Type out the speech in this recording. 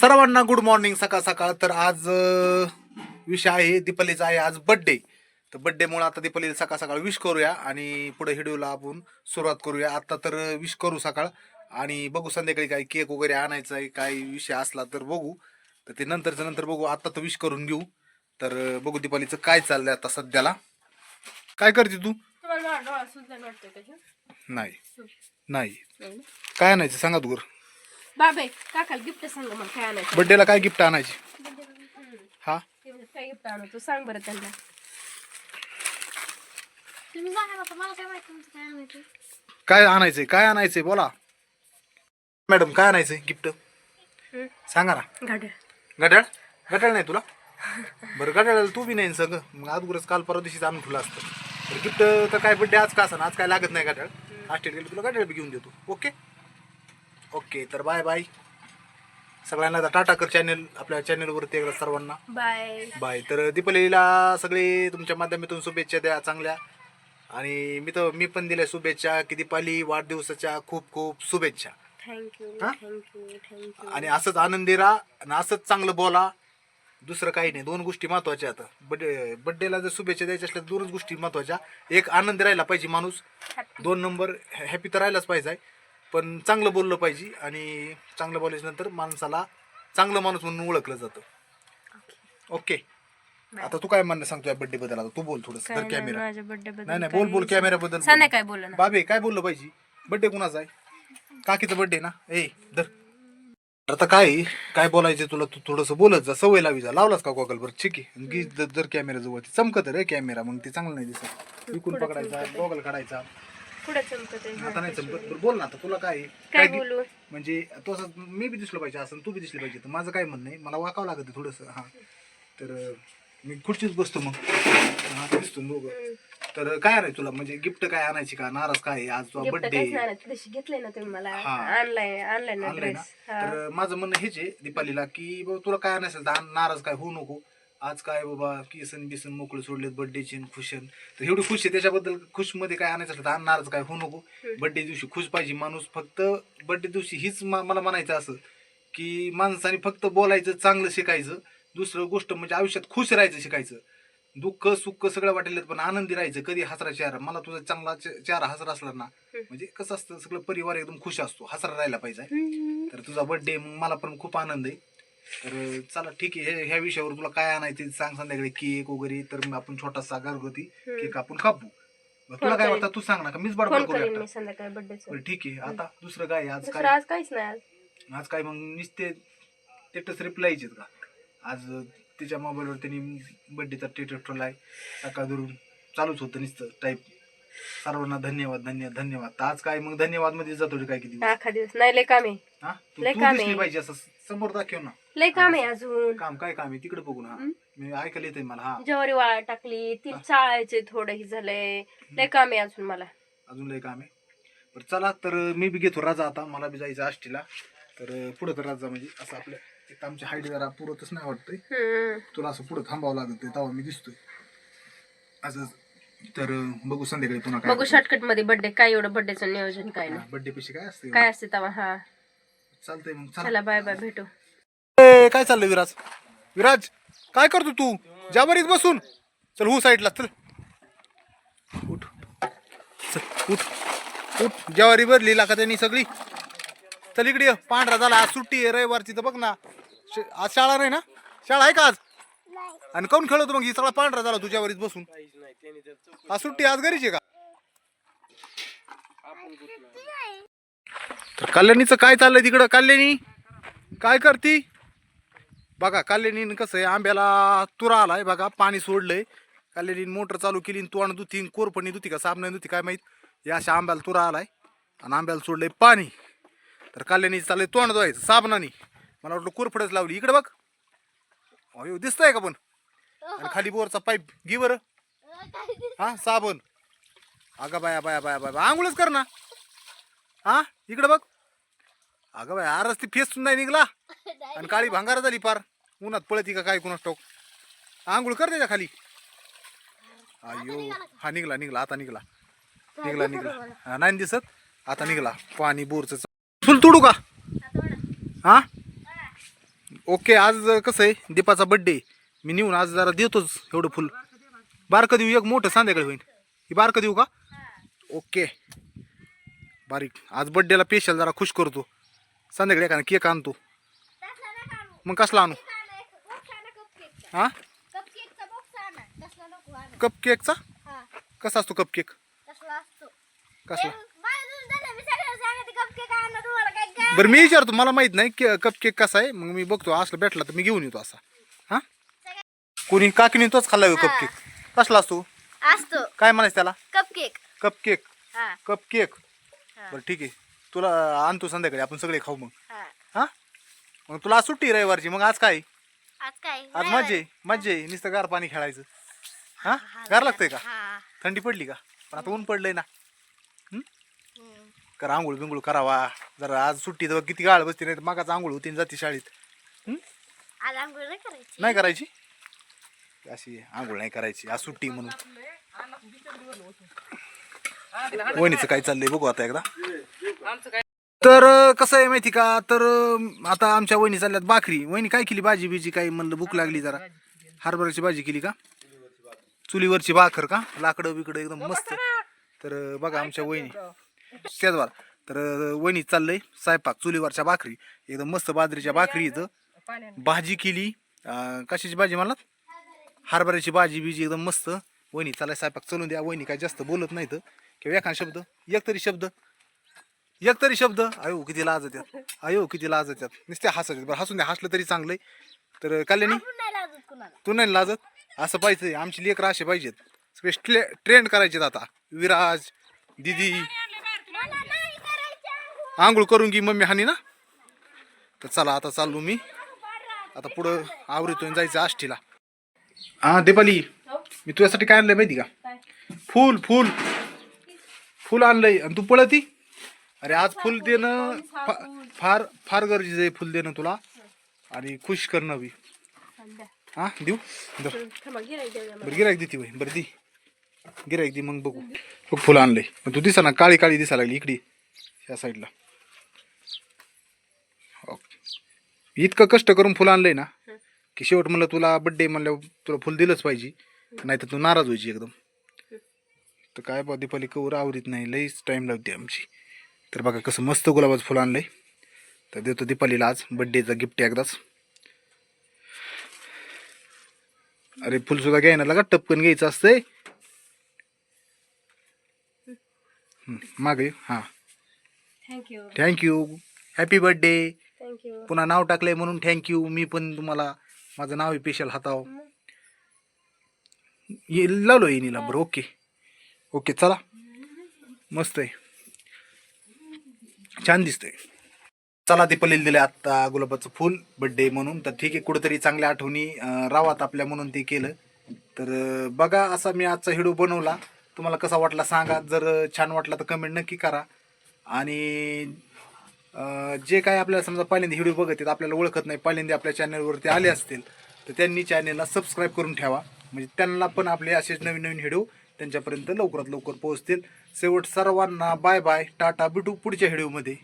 सर्वांना good morning सकाळ सकाळ. तर आज विषय आहे दीपालीचा आहे आज बड्डे तर बड्डेमुळे आता दीपालीला सकाळ सकाळ विश करूया आणि पुढे व्हिडिओला आपण सुरुवात करूया. आता तर विश करू सकाळ. आणि बघू संध्याकाळी काही केक वगैरे आणायचा आहे काही विषय असला तर बघू. तर ते नंतरचं नंतर बघू. आता तर विश करून घेऊ. तर बघू दीपालीचं काय चाललंय आता सध्याला. काय करते तू? नाही. नाही? काय आणायचं? सांगा तू बाबे काकाला गिफ्ट सांग मग काय आणायचं. बड्डेला काय गिफ्ट आणायची? हा? ते म्हणतात, काय गिफ्ट आणू? तू सांग बरं त्यांना. तुम्ही सांगा ना मला काय माहिती तुमचं काय आणायचं. काय आणायचंय? काय आणायचंय? बोला. मॅडम काय आणायचंय गिफ्ट. सांगा ना. गटाळ गटाळ नाही तुला? बरं गटाळाला तू बी नाही सगळं. मग अगोदरच काल परवा दिवशीच आणून ठेवलं असतं. तर गिफ्ट तर काय बड्डे आज का असं आज काय लागत नाही गटाळ आज गेलं तुला गटाळ बी घेऊन देतो. ओके ओके तर बाय बाय. सगळ्यांना आता टाटा कर चॅनल आपल्या चॅनलवरती एकदा सर्वांना. बाय. बाय. तर दीपावलीला सगळे तुमच्या माध्यमातून शुभेच्छा द्या चांगल्या. आणि मी तर मी पण दिल्या शुभेच्छा की दीपाली वाढदिवसाच्या खूप खूप शुभेच्छा. थँक्यू हा? थँक्यू थँक्यू आणि असंच आनंदी राहा आणि असंच चांगलं बोला. दुसरं काही नाही. दोन गोष्टी महत्त्वाच्या आता बड्डे बड्डेला जर शुभेच्छा द्यायच्या असल्या तर दोनच गोष्टी महत्त्वाच्या. एक आनंदी राहिला पाहिजे माणूस. दोन नंबर हॅपी तर राहिलाच पाहिजे. पण चांगलं बोललं पाहिजे आणि चांगलं बोलायच्या नंतर माणसाला चांगलं माणूस म्हणून ओळखलं जातं. ओके आता तू काय म्हणणं सांगतोय बड्डे बद्दल? आता तू बोल थोडस. तर कॅमेरा माझ्या बर्थडे बद्दल नाही नाही बोल बोल कॅमेरा बद्दल बोल. ना बाबे काय बोललं पाहिजे? बड्डे कुणाचा आहे? काकीचा बड्डे ना? ए धर आता काय काय बोलायचं तुला? तू थोडस बोलत जा सवय लावी जा. लावलास का गॉगल वर ठीक आहे. गी जर कॅमेरा जवळ. ती चमकत रे कॅमेरा मग ते चांगलं नाही दिसत. विकून पकडायचा गॉगल काढायचा. पुढे चमकत आता नाही चमकत. बरं बोल ना आता तुला काय आहे? काय बोलू? म्हणजे तो असं मी बी दिसलो पाहिजे असं तू बी दिसलं पाहिजे. तर माझं काय म्हणणं आहे मला वाकावं लागत थोडस हा. तर अं, मी खुर्चीच बसतो मग. हा दिसतो दोघं. तर काय आणायचं तुला? म्हणजे गिफ्ट काय आणायची का? नाराज काय आहे? आज तुझा गिफ्ट बर्थडे काहीच नाही घेतलंय ना तुम्ही मला. हा. आणलाय आणलाय ना आणलंय ड्रेस ना तर माझं म्हणणं हेच आहे दीपालीला की बाबा तुला काय आणायचं? तर नाराज काय होऊ नको. आज काय बाबा किसन बिसन मोकळे सोडलेत बर्थडेची खुशन तर एवढी खुश आहे त्याच्याबद्दल खुशमध्ये काय आणायचं तर आण, नाराज काय होऊ नको. बर्थडे दिवशी खुश पाहिजे माणूस फक्त बर्थडे दिवशी हीच मला म्हणायचं असं की माणसाने फक्त बोलायचं चांगलं शिकायचं. दुसरं गोष्ट म्हणजे आयुष्यात खुश राहायचं शिकायचं. दुःख सुख सगळं वाटेल पण आनंदी राहायचं कधी हसरा चेहरा. मला तुझा चांगला चेहरा हसरा असला ना म्हणजे कसं असतं सगळं परिवार एकदम खुश असतो हसरा राहायला पाहिजे. तर तुझा बर्थडे मला पण खूप आनंद आहे. तर चला ठीक आहे. हे- ह्या विषयावर तुला काय आणायचं ते सांग संध्याकाळी. केक वगैरे तर मग आपण छोटासा घरगुती केक आपण कापू मग तुला काय करेन. वाटतं? तू सांग ना का मीच फोन बडबड करेन करू मी संध्याकाळी बरं ठीक आहे. आता दुसरं काय आहे? आज दुसरं काय? आज काहीच नाही आज. आज काय मग नुसते स्टेटस रिप्लाय येतात का? आज तिच्या मोबाईलवर त्यांनी बर्थडेचा स्टेटस ठेवलाय. सकाळ धरून चालूच होतं नुसतं टाईप सर्वांना धन्यवाद धन्यवाद धन्यवाद. तर आज काय? मग धन्यवादमध्ये जातो रे काय किती दिवस? नाही लय काम आहे. हा? तू लय तू काम दिसली आहे. पाहिजे असं समोर दाखव ना. लय काम आहे अजून. काम काय काम आहे? तिकडे बघू ना. हं? मी ऐकायला येतंय मला हा. ज्वारी वाळा टाकली ती चाळायचे थोडं हे झालंय. लय काम आहे अजून मला. अजून लय काम आहे. बरं चला तर मी बी घेतो राजा आता. मला बी जायचं आष्टीला. तर पुढं तर राजा म्हणजे. असं तर आमच्या हाईट जरा पुरतच नाही वाटतंय. हम्म. तुला असं पुढं थांबावं लागत तेव्हा मी दिसतोय. असं तर बघू संध्याकाळी पुन्हा बघू काय शॉर्टकटमध्ये बर्थडे काय एवढं बर्थडेचं नियोजन काय नाही. बर्थडे पैसे काय असते काय असते तेव्हा? हा. चालतंय मग चला. चला बाय बाय भेटू. ए, काय चाललंय विराज? विराज काय करतो तू? जाबरीत बसून. चल हू साईडला चल. उठ. चल उठ. उठ. ज्वारी भरली का त्यांनी सगळी. चल इकडे ये. पांढरा झाला आज सुट्टी आहे रविवारची तर बघ ना. श- आज शाळा नाही ना? शाळा आहे का आज? आणि काऊन खेळतो मग? ही सगळा पांढरा झाला तुझ्यावरीच बसून. आज सुट्टी आज घरीच आहे का? तर कल्याणीचं काय चाललंय तिकडं? कल्याणी काय करती? बघा काल्यानीन कसं आहे आंब्याला तुरा आलाय बघा पाणी सोडलंय. काल्यानीन मोटर चालू केली आणि तोंड दुती कोरपणी दुती का साबण दुती काय माहीत? या अशा आंब्याला तुरा आलाय आणि आंब्याला सोडलंय पाणी. तर कल्याणी चाललंय तोंड धुवायचं साबणाने. मला वाटलं कोरफडच लावली. इकडे बघ. अयो दिसतंय का पण? आणि खाली बोरचा पाईप घे बरं. हा साबण. अगं बाया बाया बाया बाया बाया. आंघोळच कर ना. हा इकडे बघ. अगं बाय आरच ती फेस नाही निघला. आणि काळी भांगार झाली पार. उन्हात पळती का काय कुणास ठाऊक? आंघोळ कर त्याच्याखाली. अयो हा निघला निघला आता निघला. निघला निघला. हा, नाही दिसत. आता निघला. पाणी बोरच फुल तोडू का? हा? ओके आज कसं आहे? दीपाचा बड्डे मी नेऊन आज जरा देतोच एवढं फुल. बारकं देऊ एक मोठं संध्याकाळी होईल ही बारकं देऊ का? ओके. बारीक. आज बड्डेला स्पेशल जरा खुश करतो. संध्याकाळी एखादा केक आणतो. मग कसला आणू. हा. कप केकचा कसा असतो कप केक. कसला हे माझं दूध झालं, मी सगळ्यांना सांगते cupcake आणा तुम्हाला काय काय? बरं मी विचारतो मला माहीत नाही की कप केक कसा आहे. मग मी बघतो असला भेटला तर मी घेऊन येतो असा. हा? कोणी काकीने तोच खाल्ला कप केक कसला असतो? असतो. काय म्हणायचं त्याला? कपकेक कप केक हा. कप केक हा. बरं ठीक आहे. तुला आणतो संध्याकाळी आपण सगळे खाऊ मग. हा. मग तुला आज सुट्टी रविवारची मग आज काय? आज काय? आज मज्जा आहे मज्जा आहे नुसतं गार पाणी खेळायचं. हा गार लागतंय का? हा. थंडी पडली का? पण आता ऊन पडलंय ना. करा आंघोळ बिंघोळ करावा. जरा आज सुट्टी तर किती गाळ बसते नाही तर मागाच आंघोळ होती आणि जाते शाळेत. आज आंघोळ नाही करायची. नाही करायची? अशी आंघोळ नाही करायची आज सुट्टी म्हणून. वहिनीचं काय चाललंय बघू आता एकदा. तर अं, कसं आहे माहिती का? तर अं, आता आमच्या वहिनी चालल्यात भाकरी. वहिनी काय केली? भाजी बिजी काय म्हणलं भूक लागली जरा. हरभऱ्याची भाजी केली का? चुलीवरची भाकर का? लाकडं बिकडं एकदम मस्त. तर अं, बघा आमच्या वहिनी. शेजवार तर अं, वहिनी चाललंय स्वयंपाक चुलीवरच्या भाकरी. एकदम मस्त बाजरीच्या भाकरी इथं. भाजी केली. कशाची भाजी म्हणलात हरभऱ्याची भाजी बिजी एकदम मस्त. वहिनी चालाय स्वयंपाक चलून द्या. वहिनी काय जास्त बोलत नाही तर किंवा एखादा शब्द. एक तरी शब्द. एक तरी शब्द. अयो किती लाज येतात अयो किती लाज येतात नुसते हसायचे. बरं हसून द्या. हसलं तरी चांगलंय. तर कल्याणी? तू नाही लाजत? असं पाहिजे. आमची लेकरं असे पाहिजेत. सगळे ट्रेंड करायचेत आता. विराज दिदी आंघोळ. करून घे मम्मी हानी ना. तर चला आता चाललो मी. आता पुढं आवरीतून जायचं आष्टीला. हा दीपाली मी तुझ्यासाठी काय आणलंय माहिती का? फुल फुल. फुल आणलंय. आणि तू पळती अरे आज फुल देणं फा- फार फार गरजेचं आहे फुल देणं तुला. आणि खुश करणं बी. हा देऊ? दे. बरं गिरायक देते बाई. बरं दी. गिरायक दे मग बघू. बघ फुलं आणलंय. पण तू दिसा ना काळी काळी दिसा लागली इकडे या साईडला ओके. इतकं कष्ट करून फुलं आणलंय ना की शेवट म्हणलं तुला बड्डे म्हणल्यावर तुला फुल दिलंच पाहिजे नाही तर तू नाराज व्हायची एकदम. तर काय बा दीपाली कवर आवरीत नाही लईच टाईम लागते आमची. तर बघा कसं मस्त गुलाबाचं फुलं आणलंय. तर देतो दीपालीला आज बड्डेचं गिफ्ट एकदाच. अरे फुल सुद्धा घ्यायला लागा टपकन घ्यायचं असतंय? मागे हां. Thank you thank you happy birthday thank you पुन्हा नाव टाकलंय म्हणून थँक्यू मी पण तुम्हाला माझं नाव आहे पेशल हाताव. ये लावलो येईनीला बरं ओके ओके चला. मस्त आहे. छान दिसतंय. चला ते पलील दिले आत्ता गुलाबाचं फुल बड्डे म्हणून. तर ठीक आहे कुठेतरी चांगल्या आठवणी रावात आपल्या म्हणून ते केलं. तर बघा असा मी आजचा व्हिडिओ बनवला. तुम्हाला कसा वाटला सांगा. जर छान वाटला तर कमेंट नक्की करा. आणि जे काय आपल्याला समजा पहिल्यांदा व्हिडिओ बघत आहेत आपल्याला ओळखत नाही पहिल्यांदा आपल्या चॅनलवरती आले असतील तर त्यांनी चॅनलला सबस्क्राईब करून ठेवा. म्हणजे त्यांना पण आपले असेच नवीन नवीन व्हिडिओ त्यांच्यापर्यंत लवकरात लवकर पोहोचतील. शेवट सर्वांना बाय बाय टाटा बिटू पुढच्या व्हिडिओमध्ये.